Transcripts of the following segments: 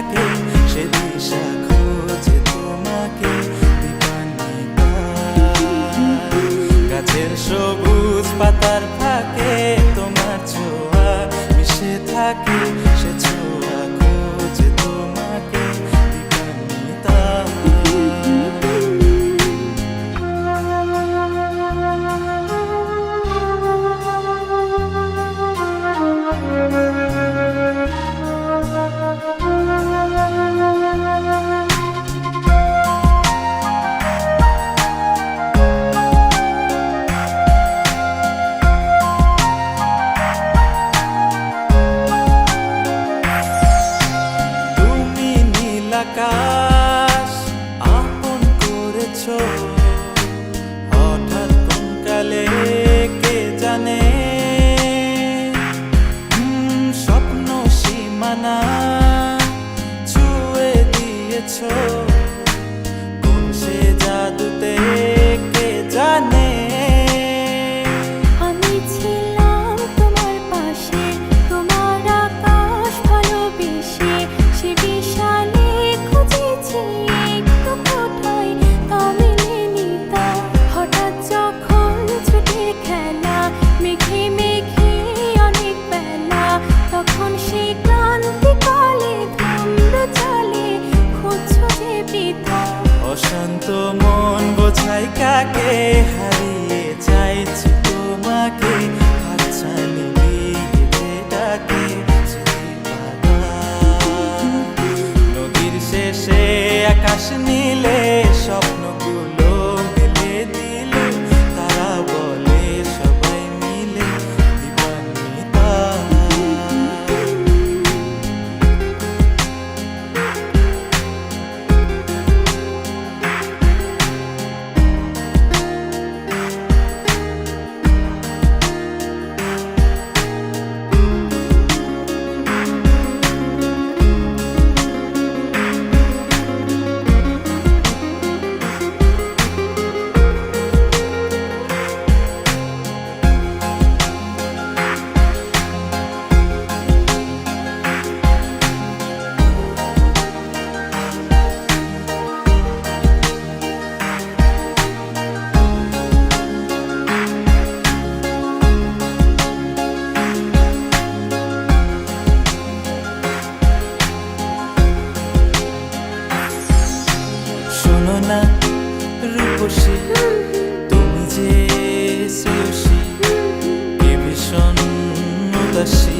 থাকে সে দিশা খোঁজে তোমাকে গাছের সবুজ পাতার ফাঁকে তোমার ছোঁয়া মিশে থাকে, সে ছোঁয়া told da China.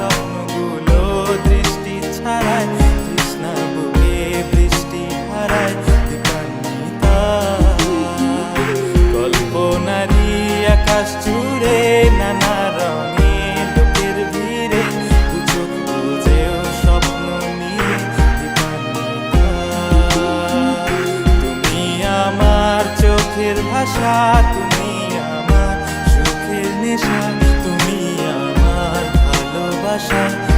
নেশা তুমি আমার সুখের নেশা তুমি আমার ভালোবাসা।